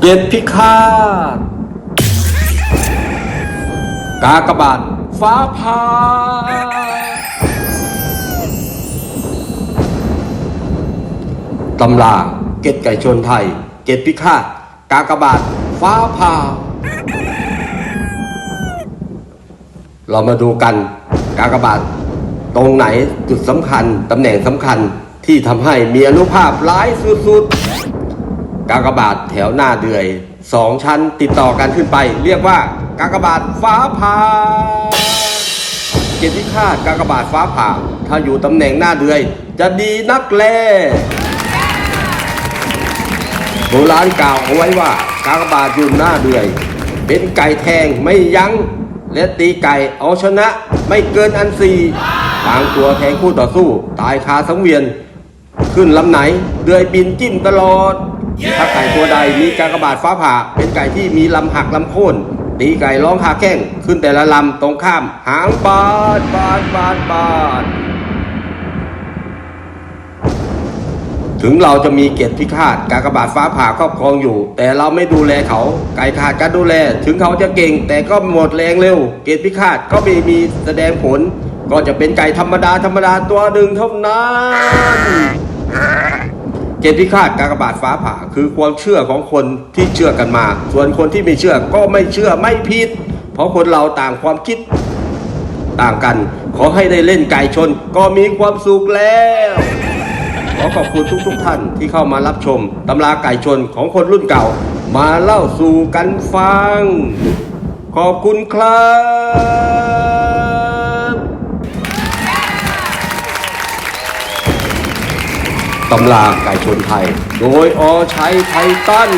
เกตพิฆาตกากบาทฟ้าผ่าตำราเกตไก่ชนไทย เกตพิฆาตกากบาทฟ้าผ่าเรามาดูกันกากบาทตรงไหนจุดสำคัญตำแหน่งสำคัญที่ทำให้มีอนุภาพร้ายสุดๆ กากบาทแถวหน้าเดือยสองชั้นติดต่อกันขึ้นไป เรียกว่ากากบาทฟ้าผ่าเกียรติฆาตกากบาทฟ้าผ่า ถ้าอยู่ตำแหน่งหน้าเดือย จะดีนักแลโบราณกล่าวเอาไว้ว่ากากบาทอยู่หน้าเดือย เป็นไก่แทงไม่ยัง้ง และตีไก่เอาชนะไม่เกินอันซีบางตัวแทงคู่ต่อสู้ ตายคาสังเวียน ขึ้นลำไหน เดือยบินจิ้มตลอด ถ้าไก่ตัวใดมีกากบาทฟ้าผ่า เป็นไก่ที่มีลำหักลำโค่นตีไก่ร้องคาแข้งขึ้นแต่ละลำตรงข้าม หางบานบานบานบานถึงเราจะมีเกียรติพิฆาตกากบาทฟ้าผ่าครอบครองอยู่ แต่เราไม่ดูแลเขา ไก่ขาดการดูแล ถึงเขาจะเก่ง แต่ก็หมดแรงเร็ว เกียรติพิฆาตก็ไม่มีแสดงผล ก็จะเป็นไก่ธรรมดาธรรมดาตัวหนึ่งเท่านั้น เกณฑ์พิฆาตกากบาทฟ้าผ่า คือความเชื่อของคนที่เชื่อกันมา ส่วนคนที่ไม่เชื่อก็ไม่เชื่อไม่ผิด เพราะคนเราต่างความคิดต่างกัน ขอให้ได้เล่นไก่ชน ก็มีความสุขแล้ว ขอขอบคุณทุกๆทท่านที่เข้ามารับชมตำราไก่ชนของคนรุ่นเก่า มาเล่าสู่กันฟัง ขอบคุณครับ ตำราไก่ชนไทย โดยอชัยไทตัน